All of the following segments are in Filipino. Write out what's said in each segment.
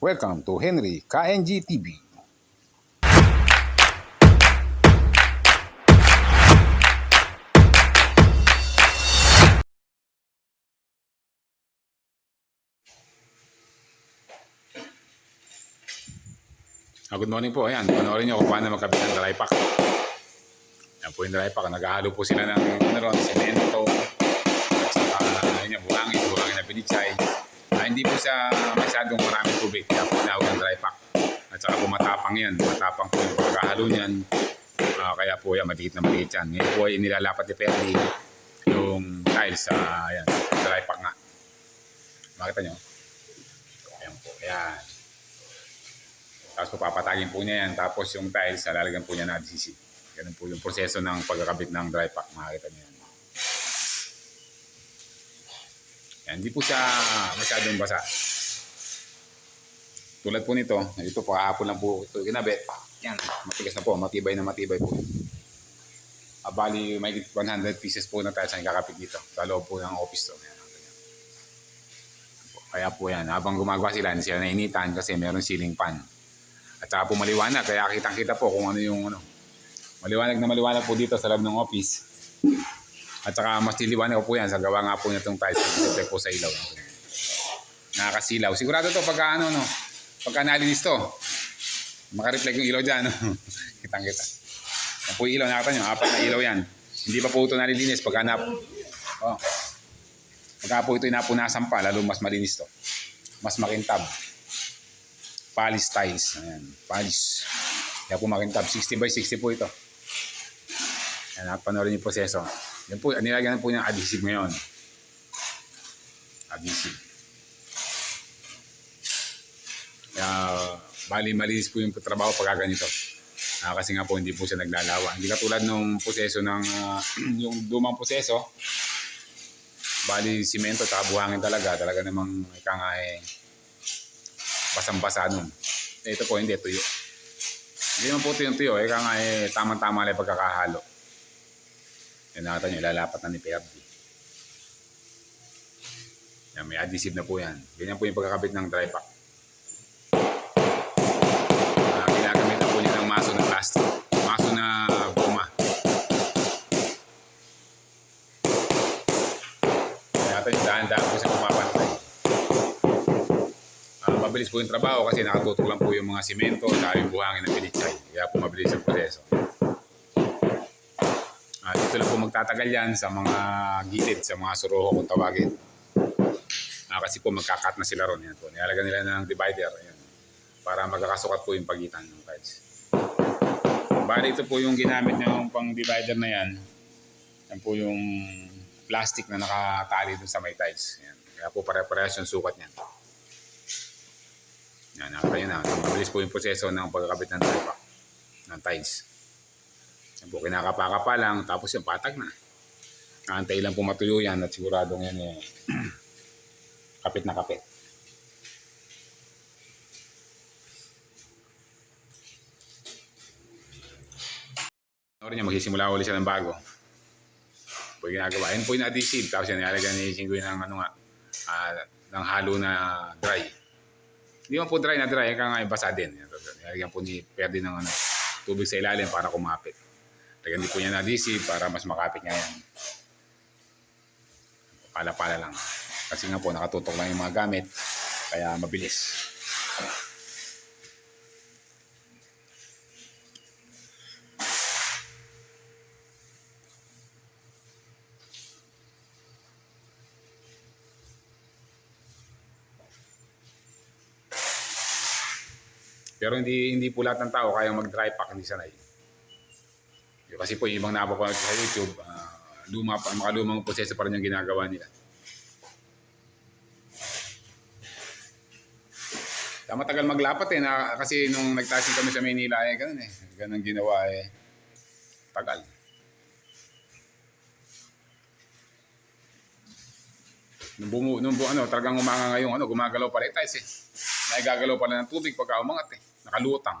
Welcome to Henry KNG TV. Ah, good morning po. Ayan, panoorin niyo kung paano magkabit ng dry pack. Yan po yung dry pack. Naghahalo po sila ng ano ron, semento, at saka ayun yung buhangin, buhangin na pinichay. Hindi po siya masyadong maraming tubig. Kaya po tinawag ng dry pack. At saka po matapang yan. Matapang po yung pagkahalo niyan. Ah, kaya po yan, maliit na maliit yan. Ngayon po ay nilalapat ni Perdi yung tiles sa ayan, dry pack nga. Makita nyo? Ayan po. Ayan. Tapos papatagin po niya yan. Tapos yung tiles, lalagyan po niya na adhesive. Ganun po yung proseso ng pagkakabit ng dry pack. Makikita niyo yan. Yan, hindi po siya masyadong basa. Tulad po nito, ito po kahapon lang po ito ginabit. Yan, matigas na po, matibay na matibay po. Ah, bali, may 100 pieces po na tiles ang kakapit dito. Sa loob po ng office to. Yan. Kaya po yan, habang gumagawa sila, sila nainitan kasi meron ceiling fan. At saka po maliwanag, kaya kitang-kita po kung ano yung ano. Maliwanag na maliwanag po dito sa loob ng office. At saka mas niliwanag po yan sa gawa nga po niya itong tiles. Ito po sa ilaw. Nakakasilaw. Sigurado to pagka ano, no? Pagka nalinis to. Makareflect yung ilaw dyan. No? Kitang-kita. Yan po ilaw. Nakita nyo, apat na ilaw yan. Hindi pa po ito nalilinis pagka na... Oh. Pagka po ito inapunasan pa, lalo mas malinis to. Mas makintab. Polish tiles. Ayan, polish. Kaya po makintab. 60 by 60 po ito. Ayan, panoorin yung proseso. Yan po, nilagyan po ng adhesive ngayon. Adhesive. Kaya, bali malinis po yung trabaho pagka ganito. Ah, kasi nga po hindi po siya naglalawa. Hindi katulad nung proseso ng ah, yung lumang proseso. Bali simento at talaga. Talaga namang ika nga eh, basang-basa nun. Eh, ito po hindi, tuyo. Hindi naman po yung tuyo. Ika nga eh, tamang-tama lang pagkakahalo. Yan nakita nyo, ilalapat na ni Perdi. Yan, may adhesive na po yan. Ganyan po yung pagkakabit ng dry pack. Ah, ginagamit na po niya ng maso na plastic. Maso na goma. Kaya natin dahan-dahan po siya pumapantay. Ah, mabilis po yung trabaho kasi nakatutok lang po yung mga simento at yung buhangin ng pinichay. Kaya po mabilis ang proseso. Dito po magtatagal yan sa mga gilid, sa mga suroho kung tawagin. Ah, kasi po magkakat na sila ron. Yan po. Nilalagyan nila ng divider. Ayan. Para magkakasukat po yung pagitan ng tiles. Bali ito po yung ginamit ng pang divider na yan. Yan po yung plastic na nakatali dun sa may tiles. Yan. Kaya po pare-parehas yung sukat niyan. Yan, nakita nyo na. Mabilis po yung proseso ng pagkakabit ng trapa ng tiles. Yan po, kinakapa-kapa lang, tapos yung patag na. Antay lang po yan at siguradong yan eh, kapit na kapit. Ano niya, magsisimula ulit siya ng bago. Po yung ginagawa. Yan po yung adhesive. Tapos yan, nilalagyan ni Singgoy ng ano nga, ah, ng halo na dry. Hindi man po dry na dry, kaya nga yung basa din. Nilalagyan po ni Perdi ng ano, tubig sa ilalim para kumapit. Lagyan din po niya ng adhesive para mas makapit niya yan. Pala-pala lang. Kasi nga po, nakatutok lang yung mga gamit. Kaya mabilis. Pero hindi hindi po lahat ng tao kaya mag-dry pack, hindi sanay. Kasi po yung ibang napapanood sa YouTube, ah, luma pa, mga lumang proseso pa rin yung ginagawa nila. Tama tagal maglapat eh, na, kasi nung nagtasin kami sa Maynila eh, ganun eh. Ganun ginawa eh. Tagal. Nung bumu, nung bu, ano, talagang umanga ngayong ano, gumagalaw pala yung tiles eh. Naigagalaw pala ng tubig pagka umangat eh. Nakalutang.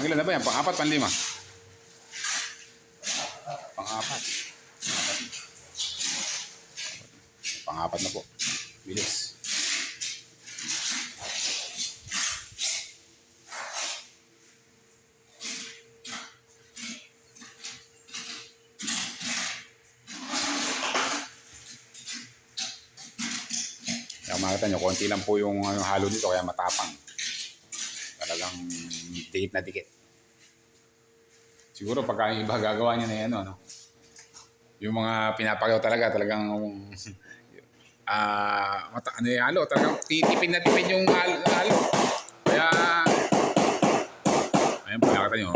Pang ilan na ba yan? Pang apat, pang lima? Pang apat. Pang apat na po. Bilis. Kaya makita nyo, konti lang po yung ano, halo nito, kaya matapang. Dikit na dikit. Siguro pagka iba gagawa niya na yan, ano, yung mga pinapagaw talaga, talagang ah mata, ano yung halo, talagang titipin na tipin yung halo. halo. Kaya, ayun po, nakita nyo,